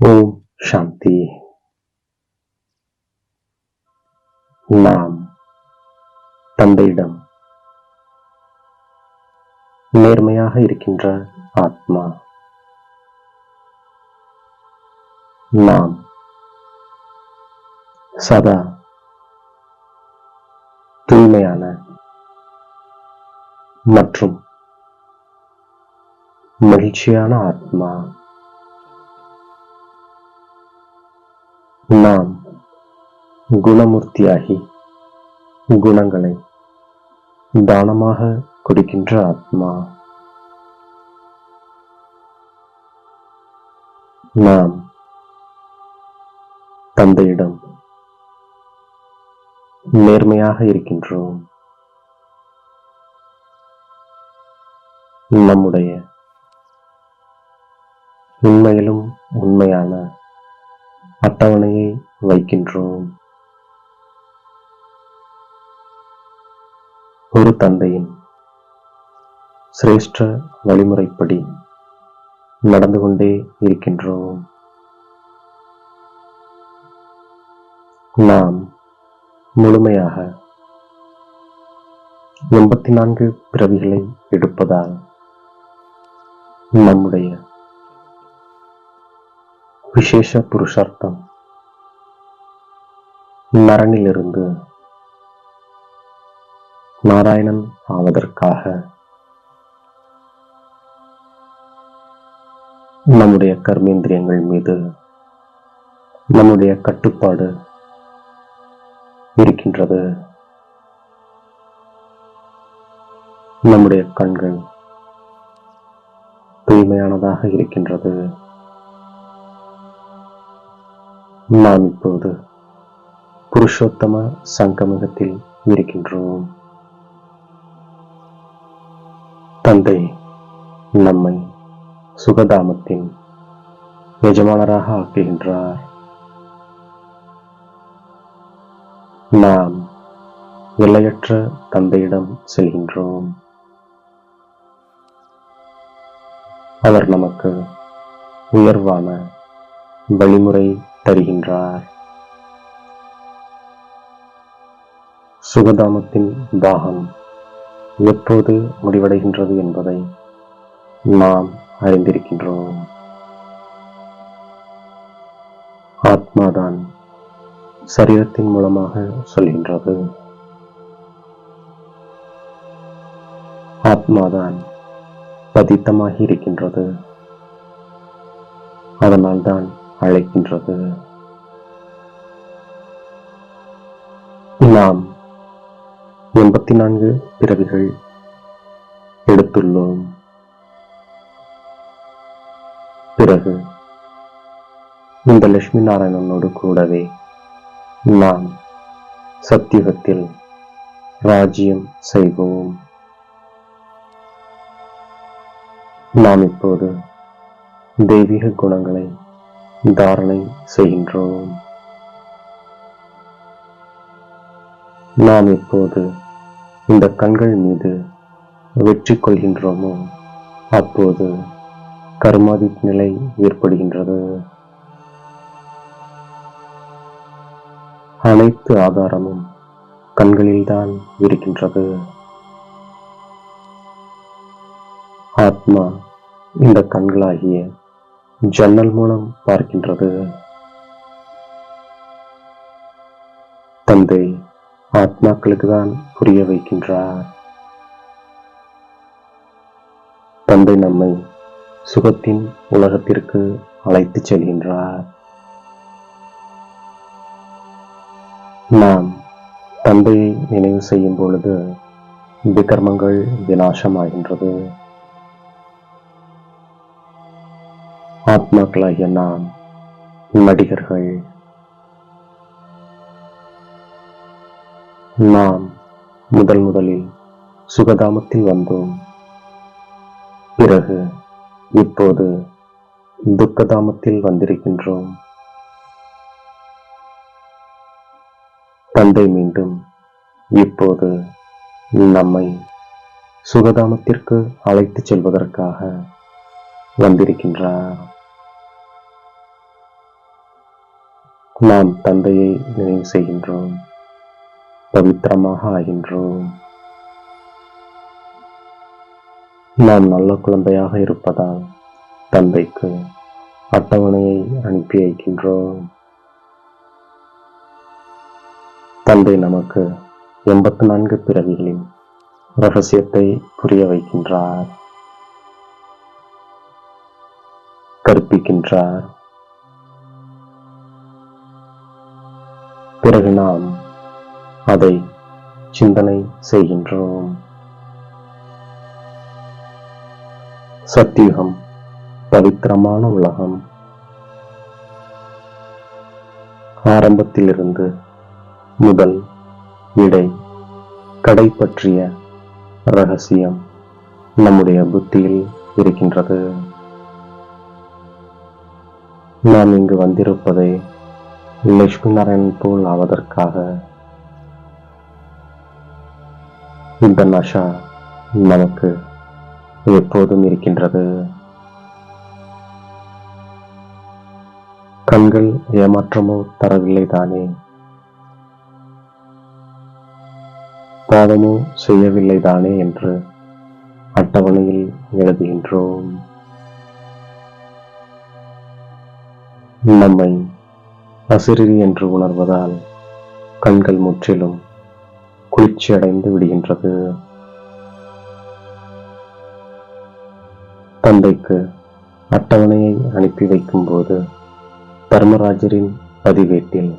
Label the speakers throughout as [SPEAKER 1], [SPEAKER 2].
[SPEAKER 1] ஓம் சாந்தி. நாம் தந்தையிடம் நேர்மையாக இருக்கின்ற ஆத்மா நாம் சதா தூய்மையான மற்றும் மகிழ்ச்சியான ஆத்மா நாம் குணமூர்த்தியாகி குணங்களை தானமாக கொடுக்கின்ற ஆத்மா. நாம் தந்தையிடம் நேர்மையாக இருக்கின்றோம். நம்முடைய உண்மையிலும் உண்மையான அட்டவணையை வைக்கின்றோம். ஒரு தந்தையின் சிரேஷ்ட வழிமுறைப்படி நடந்து கொண்டே இருக்கின்றோம். நாம் முழுமையாக எண்பத்தி நான்கு பிறவிகளை எடுப்பதால் நம்முடைய விசேஷ புருஷார்த்தம். நரனிலிருந்து நாராயணன் ஆவதற்காக நம்முடைய கர்மேந்திரியங்கள் மீது நம்முடைய கட்டுப்பாடு இருக்கின்றது. நம்முடைய கண்கள் தூய்மையானதாக இருக்கின்றது. நாம் இப்போது புருஷோத்தம சங்கமகத்தில் இருக்கின்றோம். தந்தை நம்மை சுகதாமத்தின் எஜமானராக ஆக்குகின்றார். நாம் எல்லையற்ற தந்தையிடம் செல்கின்றோம். அவர் நமக்கு உயர்வான வழிமுறை தருகின்றார். சுகதாமத்தின் தாகம் எப்போது முடிவடைகின்றது என்பதை நாம் அறிந்திருக்கின்றோம். ஆத்மாதான் சரீரத்தின் மூலமாக சொல்கின்றது. ஆத்மாதான் பதித்தமாகி இருக்கின்றது அதனால்தான் அழைக்கின்றது. நாம் எண்பத்தி நான்கு பிறவிகள் எடுத்துள்ளோம். பிறகு இந்த லட்சுமி நாராயணனோடு கூடவே நாம் சத்தியுகத்தில் ராஜ்யம் செய்வோம். நாம் இப்போது தெய்வீக குணங்களை தாரணை செய்கின்றோம். நாம் எப்போது இந்த கண்கள் மீது வெற்றி கொள்கின்றோமோ? அப்போது கர்மாதி நிலை ஏற்படுகின்றது. அனைத்து ஆதாரமும் கண்களில்தான் இருக்கின்றது. ஆத்மா இந்த கண்களாகிய ஜன்னல் மூலம் பார்க்கின்றது. தந்தை ஆத்மாக்களுக்கு தான் புரிய வைக்கின்றார். தந்தை நம்மை சுகத்தின் உலகத்திற்கு அழைத்துச் செல்கின்றார். நாம் தந்தையை நினைவு செய்யும் பொழுது விகர்மங்கள் விநாசமாகின்றது. ஆத்மாக்களாகிய நாம் நடிகர்கள். நாம் முதல் முதலில் சுகதாமத்தில் வந்தோம். பிறகு இப்போது துக்கதாமத்தில் வந்திருக்கின்றோம். தந்தை மீண்டும் இப்போது நம்மை சுகதாமத்திற்கு அழைத்துச் செல்வதற்காக வந்திருக்கின்றார். நாம் தந்தையை நினைவு செய்கின்றோம் பவித்திரமாக ஆகின்றோம். நாம் நல்ல குழந்தையாக இருப்பதால் தந்தைக்கு அட்டவணையை அனுப்பி வைக்கின்றோம். தந்தை நமக்கு எண்பத்தி நான்கு பிறவிகளின் ரகசியத்தை புரிய வைக்கின்றார். கற்பிக்கின்றார். பிறகு நாம் அதை சிந்தனை செய்கின்றோம். சத்தியுகம் பவித்திரமான உலகம். ஆரம்பத்திலிருந்து முதல் இடை கடை பற்றிய ரகசியம் நம்முடைய புத்தியில் இருக்கின்றது. நாம் இங்கு வந்திருப்பதை லட்சுமி நாராயணன் போல் ஆவதற்காக. இந்த நஷா நமக்கு எப்போதும் இருக்கின்றது. கண்கள் ஏமாற்றமோ தரவில்லை தானே. பாவமோ செய்யவில்லை தானே என்று அட்டவணையில் எழுதுகின்றோம். நம்மை அசிறிரி என்று உணர்வதால் கண்கள் முற்றிலும் குளிர்ச்சியடைந்து விடுகின்றது. தந்தைக்கு அட்டவணையை அனுப்பி வைக்கும்போது தர்மராஜரின் பதிவேட்டில்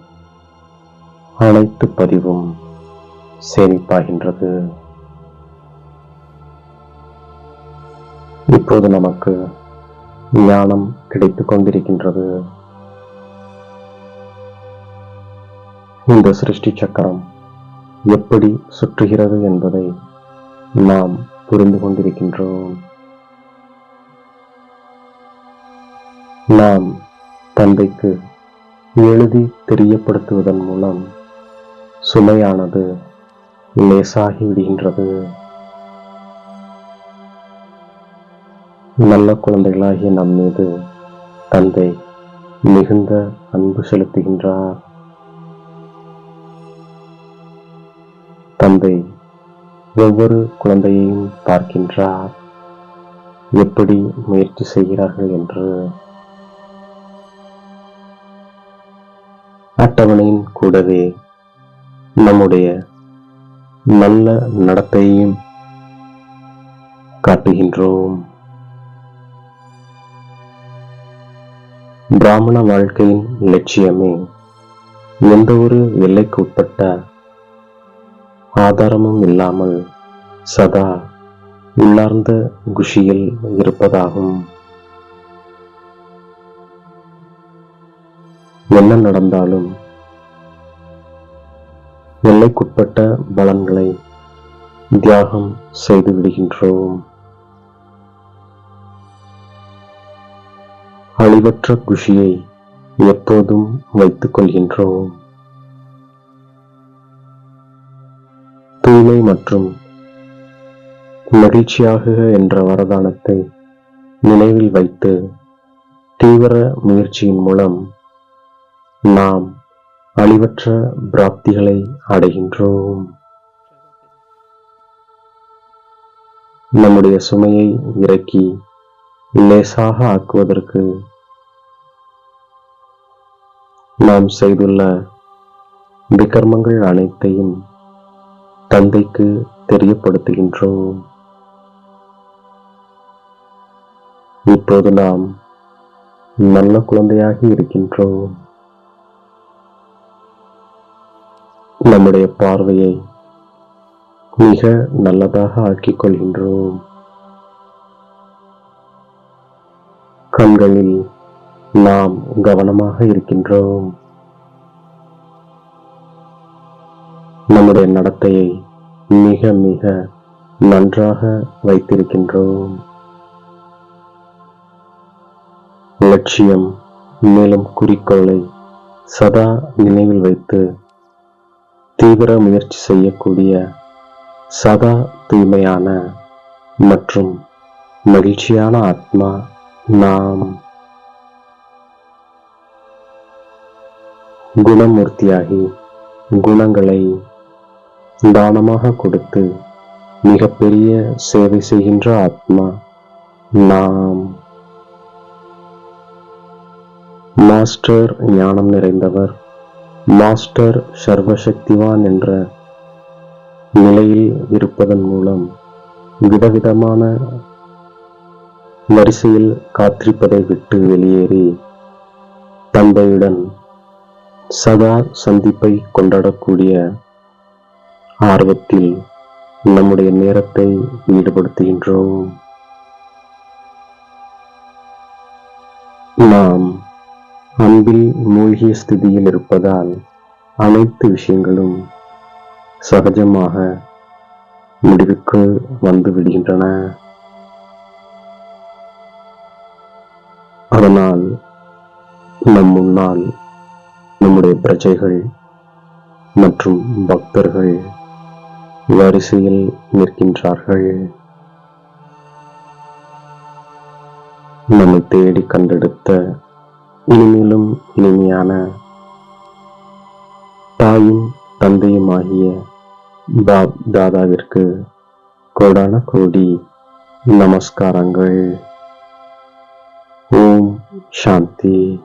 [SPEAKER 1] அனைத்து பதிவும் சேமிப்பாகின்றது. இப்போது நமக்கு ஞானம் கிடைத்துக் கொண்டிருக்கின்றது. இந்த சிருஷ்டி சக்கரம் எப்படி சுற்றுகிறது என்பதை நாம் புரிந்து கொண்டிருக்கின்றோம். நாம் தந்தைக்கு எழுதி தெரியப்படுத்துவதன் மூலம் சுமையானது லேசாகி விடுகின்றது. நல்ல குழந்தைகளாகிய நம் மீது தந்தை மிகுந்த அன்பு செலுத்துகின்றார். தந்தை ஒவ்வொரு குழந்தையையும் பார்க்கின்றார். எப்படி முயற்சி செய்கிறார்கள் என்று. அட்டவணையின் கூடவே நம்முடைய நல்ல நடத்தையையும் காட்டுகின்றோம். பிராமண வாழ்க்கையின் லட்சியமே எந்த ஒரு எல்லைக்கு உட்பட்ட ஆதாரமும் இல்லாமல் சதா உள்ளார்ந்த குஷியில் இருப்பதாகும். என்ன நடந்தாலும் எல்லைக்குட்பட்ட பலன்களை தியாகம் செய்து விடுகின்றோம். அழிவற்ற குஷியை எப்போதும் வைத்துக் கொள்கின்றோம். தூய்மை மற்றும் மகிழ்ச்சியாகுக என்ற வரதானத்தை நினைவில் வைத்து தீவிர முயற்சியின் மூலம் நாம் அழிவற்ற பிராப்திகளை அடைகின்றோம். நம்முடைய சுமையை இறக்கி லேசாக ஆக்குவதற்கு நாம் செய்துள்ள விகர்மங்கள் அனைத்தையும் தந்தைக்கு தெரியப்படுத்துகின்றோம். இப்போது நாம் நல்ல குழந்தையாக இருக்கின்றோம். நம்முடைய பார்வையை மிக நல்லதாக ஆக்கிக் கொள்கின்றோம். கண்களில் நாம் கவனமாக இருக்கின்றோம். நம்முடைய நடத்தையை மிக மிக நன்றாக வைத்திருக்கின்றோம். லட்சியம் மேலும் குறிக்கோளை சதா நினைவில் வைத்து தீவிர முயற்சி செய்யக்கூடிய சதா தூய்மையான மற்றும் மகிழ்ச்சியான ஆத்மா நாம். குணமூர்த்தியாகி குணங்களை தானமாக கொடுத்து மிகப்பெரிய சேவை செய்கின்ற ஆத்மா நாம். மாஸ்டர் ஞானம் நிறைந்தவர் மாஸ்டர் சர்வசக்திவான் என்ற நிலையில் இருப்பதன் மூலம் விதவிதமான வரிசையில் காத்திருப்பதை விட்டு வெளியேறி தந்தையுடன் சதா சந்திப்பை கொண்டாடக்கூடிய ஆர்வத்தில் நம்முடைய நேரத்தை ஈடுபடுத்துகின்றோம். நாம் அன்பில் மூழ்கிய ஸ்திதியில் இருப்பதால் அனைத்து விஷயங்களும் சகஜமாக முடிவுக்கு வந்து விடுகின்றன. அதனால் நம் முன்னால் நம்முடைய பிரஜைகள் மற்றும் பக்தர்கள் வரிசையில் நிற்கின்றார்கள். நம்மை தேடி கண்டெடுத்த இனிமேலும் இனிமையான தாயும் தந்தையுமாகிய பாப் தாதாவிற்கு கோடான கோடி நமஸ்காரங்கள். ஓம் சாந்தி.